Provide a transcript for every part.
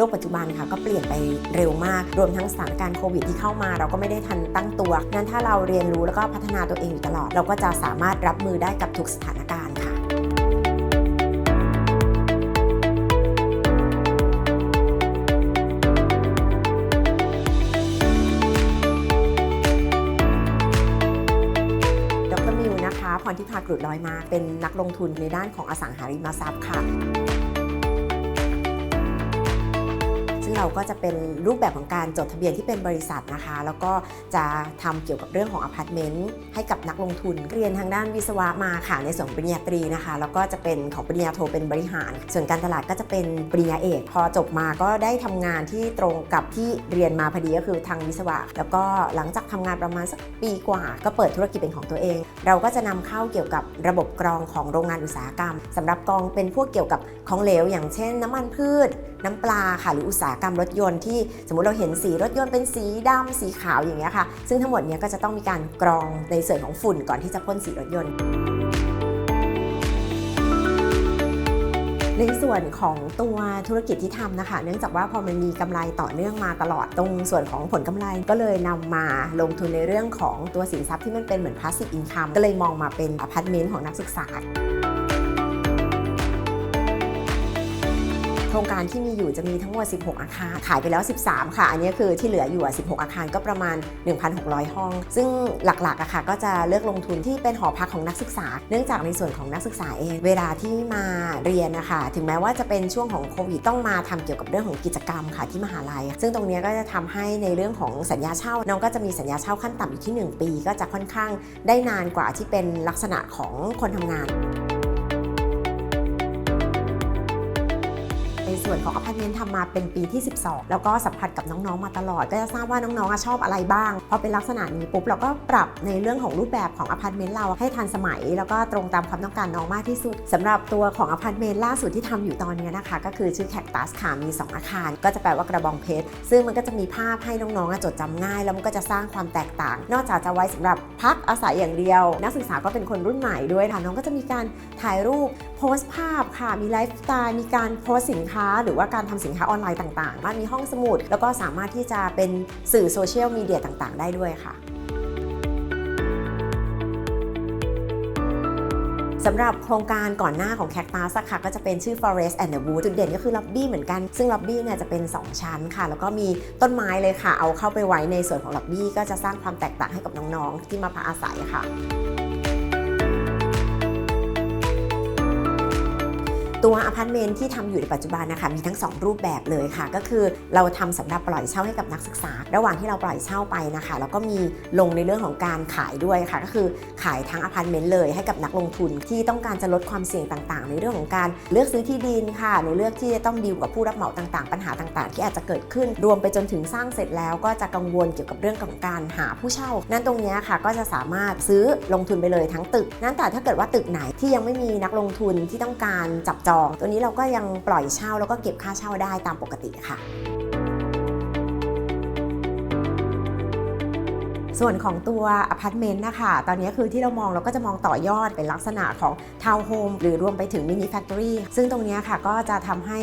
โลกปัจจุบันค่ะก็เปลี่ยนไปเร็วมาก รวมทั้งสถานการณ์โควิดที่เข้ามา เราก็ไม่ได้ทันตั้งตัว นั้นถ้าเราเรียนรู้แล้วก็พัฒนาตัวเองอยู่ตลอด เราก็จะสามารถรับมือได้กับทุกสถานการณ์ค่ะดรมิวนะคะพรทิพากรุดลอยมา เป็นนักลงทุนในด้านของอสังหาริมทรัพย์ค่ะ เราก็จะเป็นรูปแบบของการจดทะเบียนที่เป็นบริษัทนะคะ แล้วก็จะทำเกี่ยวกับเรื่องของอพาร์ตเมนต์ให้กับนักลงทุนเรียนทางด้านวิศวะมาค่ะในส่วนของปริญญาตรีนะคะ แล้วก็จะเป็นของปริญญาโทเป็นบริหาร ส่วนการตลาดก็จะเป็นปริญญาเอก พอจบมาก็ได้ทำงานที่ตรงกับที่เรียนมาพอดีก็คือทางวิศวะ แล้วก็หลังจากทำงานประมาณสักปีกว่า ก็เปิดธุรกิจเป็นของตัวเอง เราก็จะนำเข้าเกี่ยวกับระบบกรองของโรงงานอุตสาหกรรมสำหรับกรองเป็นพวกเกี่ยวกับของเหลว อย่างเช่น น้ำมันพืช น้ำปลาค่ะหรืออุตสาหกรรมรถยนต์ที่สมมุติเราเห็นสีรถยนต์เป็นสีดำสีขาวอย่างเงี้ยค่ะ ซึ่งทั้งหมดเนี้ยก็จะต้องมีการกรองในส่วนของฝุ่นก่อนที่จะพ่นสีรถยนต์ในส่วนของตัวธุรกิจที่ทำนะคะ เนื่องจากว่าพอมันมีกำไรต่อเนื่องมาตลอดตรงส่วนของผลกำไรก็เลยนำมาลงทุนในเรื่องของตัวสินทรัพย์ที่มันเป็นเหมือนพาสซีฟอินคัมก็เลยมองมาเป็นอพาร์ตเมนต์ของนักศึกษา โครงการที่มีอยู่จะมีทั้งหมด 16 อาคาร ขายไปแล้ว 13 ค่ะ อันนี้คือที่เหลืออยู่อะ16 อาคารก็ประมาณ 1,600 ห้อง ซึ่งหลักๆอะค่ะก็จะเลือกลงทุนที่เป็นหอพักของนักศึกษา เนื่องจากในส่วนของนักศึกษาเอง เวลาที่มาเรียนนะคะถึงแม้ว่าจะเป็นช่วงของโควิดต้องมาทำเกี่ยวกับเรื่องของกิจกรรมค่ะที่มหาลัย ซึ่งตรงนี้ก็จะทำให้ในเรื่องของสัญญาเช่า น้องก็จะมีสัญญาเช่าขั้นต่ำอยู่ที่ 1 ปี ก็จะค่อนข้างได้นานกว่าที่เป็นลักษณะของคนทำงาน ในส่วนของอพาร์ตเมนต์ทำมาเป็นปีที่ 12 แล้วก็สัมผัสกับน้องๆมาตลอด ก็จะทราบว่าน้องๆชอบอะไรบ้างพอเป็นลักษณะนี้ปุ๊บเราก็ปรับในเรื่องของรูปแบบของอพาร์ตเมนต์เราให้ทันสมัย แล้วก็ตรงตามความต้องการน้องมากที่สุดสำหรับตัวของอพาร์ตเมนต์ล่าสุดที่ทำอยู่ตอนนี้นะคะ ก็คือชื่อแคคตัสค่ะมี 2 อาคาร ก็จะแปลว่ากระบองเพชรซึ่งมันก็จะมีภาพให้น้องๆจดจำง่าย แล้วมันก็จะสร้างความแตกต่าง นอกจากจะไว้สำหรับพักอาศัยอย่างเดียว นักศึกษาก็เป็นคนรุ่นใหม่ด้วยค่ะน้องก็จะมีการถ่ายรูปโพสต์ภาพค่ะมีไลฟ์สไตล์มีการโพสสินค้าหรือว่าการทำสินค้าออนไลน์ต่างๆมันมีห้องสมุด แล้วก็สามารถที่จะเป็นสื่อโซเชียลมีเดียต่างๆ ได้ด้วยค่ะสำหรับโครงการก่อนหน้าของแคคตัสค่ะก็จะเป็นชื่อ Forest and the Wood จุดเด่นก็คือล็อบบี้เหมือนกัน ซึ่งล็อบบี้เนี่ยจะเป็น 2 ชั้นค่ะ แล้วก็มีต้นไม้เลยค่ะ เอาเข้าไปไว้ในส่วนของล็อบบี้ก็จะสร้างความแตกต่างให้กับน้องๆ ที่มาพักอาศัยค่ะ ตัวอพาร์ตเมนต์ที่ทำอยู่ในปัจจุบันนะคะมีทั้ง 2 รูปแบบเลยค่ะ ก็คือเราทำสำหรับปล่อยเช่าให้กับนักศึกษา ระหว่างที่เราปล่อยเช่าไปนะคะแล้วก็มีลงในเรื่องของการขายด้วยค่ะ ก็คือขายทั้งอพาร์ตเมนต์เลยให้กับนักลงทุนที่ต้องการจะลดความเสี่ยงต่างๆ ในเรื่องของการเลือกซื้อที่ดินค่ะ ในเลือกที่จะต้องดีลกับผู้รับเหมาต่างๆ ปัญหาต่างๆ ที่อาจจะเกิดขึ้น รวมไปจนถึงสร้างเสร็จแล้วก็จะกังวลเกี่ยวกับเรื่องของการหาผู้เช่า นั่นตรงนี้ค่ะก็จะสามารถซื้อลงทุนไปเลยทั้งตึก นั่นแต่ถ้าเกิดว่าตึกไหนที่ยังไม่มีนักลงทุนที่ต้องการจับจอง ตัวนี้เราก็ยังปล่อยเช่าแล้วก็เก็บค่าเช่าได้ตามปกติค่ะส่วนของตัวอพาร์ตเมนต์นะคะ ตอนนี้คือที่เรามองเราก็จะมองต่อยอดเป็นลักษณะของทาวน์โฮมหรือรวมไปถึงมินิแฟคทอรี่ ซึ่งตรงนี้ค่ะก็จะทำให้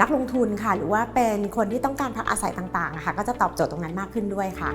นักลงทุนค่ะ หรือว่าเป็นคนที่ต้องการพักอาศัยต่างๆค่ะ ก็จะตอบโจทย์ตรงนั้นมากขึ้นด้วยค่ะ